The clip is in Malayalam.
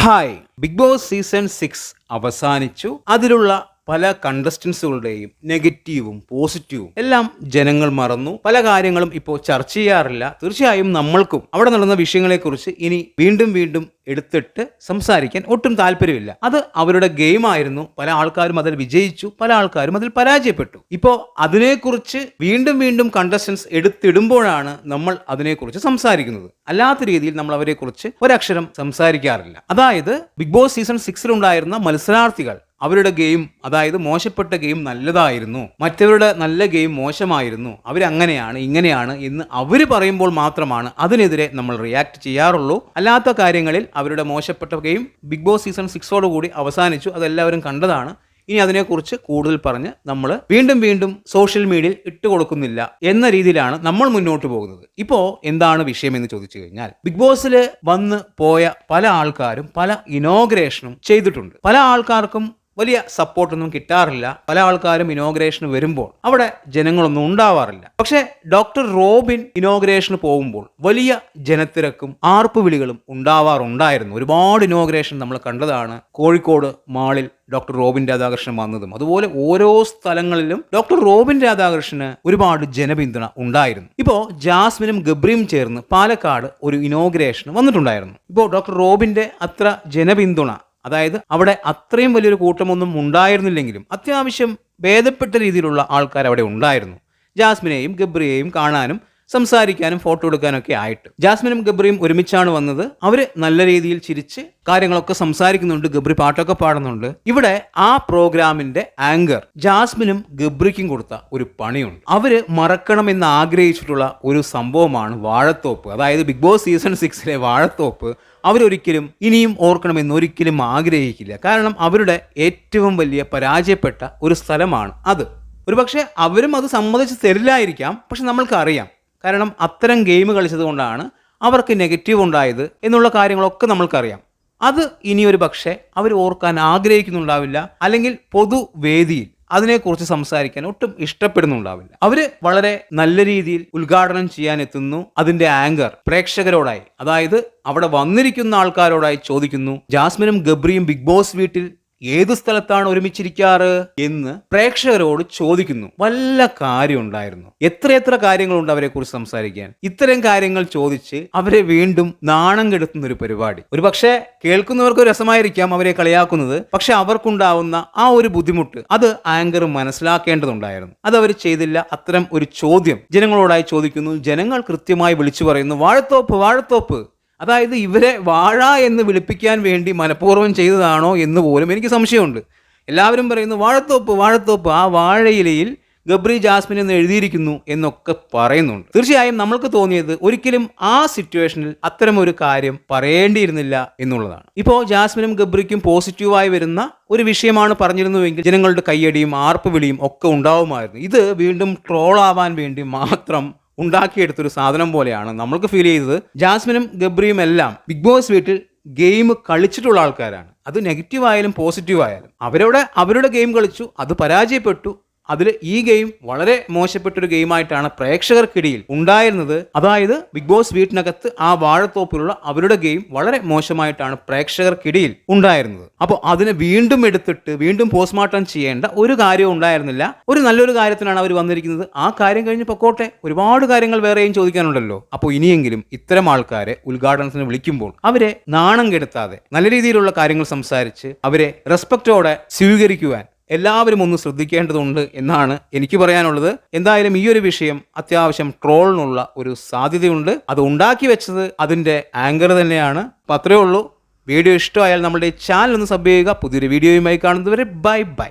Hi Bigg Boss season six അവസാനിച്ചു. അതിലുള്ള പല കണ്ടസ്റ്റൻസുകളുടെയും നെഗറ്റീവും പോസിറ്റീവും എല്ലാം ജനങ്ങൾ മറന്നു. പല കാര്യങ്ങളും ഇപ്പോൾ ചർച്ച ചെയ്യാറില്ല. തീർച്ചയായും നമ്മൾക്കും അവിടെ നടന്ന വിഷയങ്ങളെക്കുറിച്ച് ഇനി വീണ്ടും വീണ്ടും എടുത്തിട്ട് സംസാരിക്കാൻ ഒട്ടും താല്പര്യമില്ല. അത് അവരുടെ ഗെയിം ആയിരുന്നു. പല ആൾക്കാരും അതിൽ വിജയിച്ചു. പല ആൾക്കാരും അതിൽ പരാജയപ്പെട്ടു. ഇപ്പോൾ അതിനെക്കുറിച്ച് വീണ്ടും വീണ്ടും കണ്ടസ്റ്റൻസ് എടുത്തിടുമ്പോഴാണ് നമ്മൾ അതിനെക്കുറിച്ച് സംസാരിക്കുന്നത്. അല്ലാത്ത രീതിയിൽ നമ്മൾ അവരെക്കുറിച്ച് ഒരക്ഷരം സംസാരിക്കാറില്ല. അതായത് ബിഗ് ബോസ് സീസൺ സിക്സിലുണ്ടായിരുന്ന മത്സരാർത്ഥികൾ അവരുടെ ഗെയിം അതായത് മോശപ്പെട്ട ഗെയിം നല്ലതായിരുന്നു. മറ്റവരുടെ നല്ല ഗെയിം മോശമായിരുന്നു. അവരങ്ങനെയാണ് ഇങ്ങനെയാണ് എന്ന് അവർ പറയുമ്പോൾ മാത്രമാണ് അതിനെതിരെ നമ്മൾ റിയാക്ട് ചെയ്യാറുള്ളൂ. അല്ലാത്ത കാര്യങ്ങളിൽ അവരുടെ മോശപ്പെട്ട ഗെയിം ബിഗ് ബോസ് സീസൺ സിക്സോടുകൂടി അവസാനിച്ചു. അതെല്ലാവരും കണ്ടതാണ്. ഇനി അതിനെക്കുറിച്ച് കൂടുതൽ പറഞ്ഞ് നമ്മൾ വീണ്ടും വീണ്ടും സോഷ്യൽ മീഡിയയിൽ ഇട്ട് കൊടുക്കുന്നില്ല എന്ന രീതിയിലാണ് നമ്മൾ മുന്നോട്ട് പോകുന്നത്. ഇപ്പോൾ എന്താണ് വിഷയം എന്ന് ചോദിച്ചു കഴിഞ്ഞാൽ ബിഗ് ബോസിൽ വന്ന് പോയ പല ആൾക്കാരും പല ഇനോഗ്രേഷനും ചെയ്തിട്ടുണ്ട്. പല ആൾക്കാർക്കും വലിയ സപ്പോർട്ടൊന്നും കിട്ടാറില്ല. പല ആൾക്കാരും ഇനോഗ്രേഷന് വരുമ്പോൾ അവിടെ ജനങ്ങളൊന്നും ഉണ്ടാവാറില്ല. പക്ഷേ ഡോക്ടർ റോബിൻ ഇനോഗ്രേഷന് പോകുമ്പോൾ വലിയ ജനത്തിരക്കും ആർപ്പുവിളികളും ഉണ്ടാവാറുണ്ടായിരുന്നു. ഒരുപാട് ഇനോഗ്രേഷൻ നമ്മൾ കണ്ടതാണ്. കോഴിക്കോട് മാളിൽ ഡോക്ടർ റോബിൻ രാധാകൃഷ്ണൻ വന്നതും. അതുപോലെ ഓരോ സ്ഥലങ്ങളിലും ഡോക്ടർ റോബിൻ രാധാകൃഷ്ണന് ഒരുപാട് ജനപിന്തുണ ഉണ്ടായിരുന്നു. ഇപ്പോൾ ജാസ്മിനും ഗബ്രിയും ചേർന്ന് പാലക്കാട് ഒരു ഇനോഗ്രേഷൻ വന്നിട്ടുണ്ടായിരുന്നു. ഇപ്പോൾ ഡോക്ടർ റോബിന്റെ അത്ര ജനപിന്തുണ അതായത് അവിടെ അത്രയും വലിയൊരു കൂട്ടമൊന്നും ഉണ്ടായിരുന്നില്ലെങ്കിലും അത്യാവശ്യം ഭേദപ്പെട്ട രീതിയിലുള്ള ആൾക്കാർ അവിടെ ഉണ്ടായിരുന്നു. ജാസ്മിനെയും ഗബ്രിയെയും കാണാനും സംസാരിക്കാനും ഫോട്ടോ എടുക്കാനൊക്കെ ആയിട്ട്. ജാസ്മിനും ഗബ്രിയും ഒരുമിച്ചാണ് വന്നത്. അവർ നല്ല രീതിയിൽ ചിരിച്ച് കാര്യങ്ങളൊക്കെ സംസാരിക്കുന്നുണ്ട്. ഗബ്രി പാട്ടൊക്കെ പാടുന്നുണ്ട്. ഇവിടെ ആ പ്രോഗ്രാമിന്റെ ആങ്കർ ജാസ്മിനും ഗബ്രിക്കും കൊടുത്ത ഒരു പണിയുണ്ട്. അവർ മറക്കണമെന്ന് ആഗ്രഹിച്ചിട്ടുള്ള ഒരു സംഭവമാണ് വാഴത്തോപ്പ്. അതായത് ബിഗ് ബോസ് സീസൺ സിക്സിലെ വാഴത്തോപ്പ് അവരൊരിക്കലും ഇനിയും ഓർക്കണമെന്ന് ഒരിക്കലും ആഗ്രഹിക്കില്ല. കാരണം അവരുടെ ഏറ്റവും വലിയ പരാജയപ്പെട്ട ഒരു സ്ഥലമാണ് അത്. ഒരുപക്ഷെ അവരും അത് സമ്മതിച്ച് തരില്ലായിരിക്കാം. പക്ഷെ നമ്മൾക്കറിയാം കാരണം അത്തരം ഗെയിം കളിച്ചതുകൊണ്ടാണ് അവർക്ക് നെഗറ്റീവ് ഉണ്ടായത് എന്നുള്ള കാര്യങ്ങളൊക്കെ നമ്മൾക്കറിയാം. അത് ഇനിയൊരു പക്ഷേ അവർ ഓർക്കാൻ ആഗ്രഹിക്കുന്നുണ്ടാവില്ല അല്ലെങ്കിൽ പൊതുവേദിയിൽ അതിനെക്കുറിച്ച് സംസാരിക്കാൻ ഒട്ടും ഇഷ്ടപ്പെടുന്നുണ്ടാവില്ല. അവർ വളരെ നല്ല രീതിയിൽ ഉദ്ഘാടനം ചെയ്യാൻ എത്തുന്നു അതിന്റെ ആങ്കർ പ്രേക്ഷകരോടായി അതായത് അവിടെ വന്നിരിക്കുന്ന ആൾക്കാരോടായി ചോദിക്കുന്നു. ജാസ്മിനും ഗബ്രിയും ബിഗ് ബോസ് വീട്ടിൽ ഏത് സ്ഥലത്താണ് ഒരുമിച്ചിരിക്കാറ്? എന്ന് പ്രേക്ഷകരോട് ചോദിക്കുന്നു. വല്ല കാര്യം ഉണ്ടായിരുന്നു. എത്രയെത്ര കാര്യങ്ങളുണ്ട് അവരെ കുറിച്ച് സംസാരിക്കാൻ. ഇത്തരം കാര്യങ്ങൾ ചോദിച്ച് അവരെ വീണ്ടും നാണം കെടുത്തുന്ന ഒരു പരിപാടി. ഒരു പക്ഷേ കേൾക്കുന്നവർക്ക് രസമായിരിക്കാം അവരെ കളിയാക്കുന്നത്. പക്ഷെ അവർക്കുണ്ടാവുന്ന ആ ഒരു ബുദ്ധിമുട്ട് അത് ആങ്കർ മനസ്സിലാക്കേണ്ടതുണ്ടായിരുന്നു. അത് അവർ ചെയ്തില്ല അത്തരം ഒരു ചോദ്യം. ജനങ്ങളോടായി ചോദിക്കുന്നു ജനങ്ങൾ കൃത്യമായി വിളിച്ചു പറയുന്നു. വാഴത്തോപ്പ് വാഴത്തോപ്പ്. അതായത് ഇവരെ വാഴ എന്ന് വിളിപ്പിക്കാൻ വേണ്ടി മനഃപൂർവം ചെയ്തതാണോ എന്ന് പോലും എനിക്ക് സംശയമുണ്ട്. എല്ലാവരും പറയുന്നു വാഴത്തോപ്പ് വാഴത്തോപ്പ്. ആ വാഴയിലയിൽ ഗബ്രി ജാസ്മിൻ എന്ന് എഴുതിയിരിക്കുന്നു എന്നൊക്കെ പറയുന്നുണ്ട്. തീർച്ചയായും നമ്മൾക്ക് തോന്നിയത് ഒരിക്കലും ആ സിറ്റുവേഷനിൽ അത്തരം ഒരു കാര്യം പറയേണ്ടിയിരുന്നില്ല എന്നുള്ളതാണ്. ഇപ്പോൾ ജാസ്മിനും ഗബ്രിക്കും പോസിറ്റീവായി വരുന്ന ഒരു വിഷയമാണ് പറഞ്ഞിരുന്നുവെങ്കിൽ ജനങ്ങളുടെ കയ്യടിയും ആർപ്പ് വിളിയും ഒക്കെ ഉണ്ടാവുമായിരുന്നു. ഇത് വീണ്ടും ട്രോളാവാൻ വേണ്ടി മാത്രം ഉണ്ടാക്കിയെടുത്തൊരു സാധനം പോലെയാണ് നമ്മൾക്ക് ഫീൽ ചെയ്തത്. ജാസ്മിനും ഗബ്രിയും എല്ലാം ബിഗ് ബോസ് വീട്ടിൽ ഗെയിം കളിച്ചിട്ടുള്ള ആൾക്കാരാണ്. അത് നെഗറ്റീവ് ആയാലും പോസിറ്റീവ് ആയാലും. അവരുടെ ഗെയിം കളിച്ചു അത് പരാജയപ്പെട്ടു അതിൽ ഈ ഗെയിം വളരെ മോശപ്പെട്ടൊരു ഗെയിമായിട്ടാണ് പ്രേക്ഷകർക്കിടയിൽ ഉണ്ടായിരുന്നത്. അതായത് ബിഗ് ബോസ് വീട്ടിനകത്ത് ആ വാഴത്തോപ്പിലുള്ള അവരുടെ ഗെയിം വളരെ മോശമായിട്ടാണ് പ്രേക്ഷകർക്കിടയിൽ ഉണ്ടായിരുന്നത്. അപ്പോൾ അതിനെ വീണ്ടും എടുത്തിട്ട് വീണ്ടും പോസ്റ്റ്മോർട്ടം ചെയ്യേണ്ട ഒരു കാര്യവും ഉണ്ടായിരുന്നില്ല. ഒരു നല്ലൊരു കാര്യത്തിനാണ് അവർ വന്നിരിക്കുന്നത്. ആ കാര്യം കഴിഞ്ഞ് പൊക്കോട്ടെ. ഒരുപാട് കാര്യങ്ങൾ വേറെയും ചോദിക്കാനുണ്ടല്ലോ. അപ്പോൾ ഇനിയെങ്കിലും ഇത്തരം ആൾക്കാരെ ഉദ്ഘാടനത്തിന് വിളിക്കുമ്പോൾ അവരെ നാണം കെടുത്താതെ നല്ല രീതിയിലുള്ള കാര്യങ്ങൾ സംസാരിച്ച് അവരെ റെസ്പെക്റ്റോടെ സ്വീകരിക്കുവാൻ എല്ലാവരും ഒന്ന് ശ്രദ്ധിക്കേണ്ടതുണ്ട് എന്നാണ് എനിക്ക് പറയാനുള്ളത്. എന്തായാലും ഈ ഒരു വിഷയം അത്യാവശ്യം ട്രോളിനുള്ള ഒരു സാധ്യതയുണ്ട്. അത് ഉണ്ടാക്കി വെച്ചത് അതിന്റെ ആങ്കർ തന്നെയാണ്. അപ്പം അത്രയേ ഉള്ളൂ. വീഡിയോ ഇഷ്ടമായാൽ നമ്മുടെ ചാനൽ ഒന്ന് സബ് ചെയ്യുക. പുതിയൊരു വീഡിയോയുമായി കാണുന്നതുവരെ ബൈ ബൈ.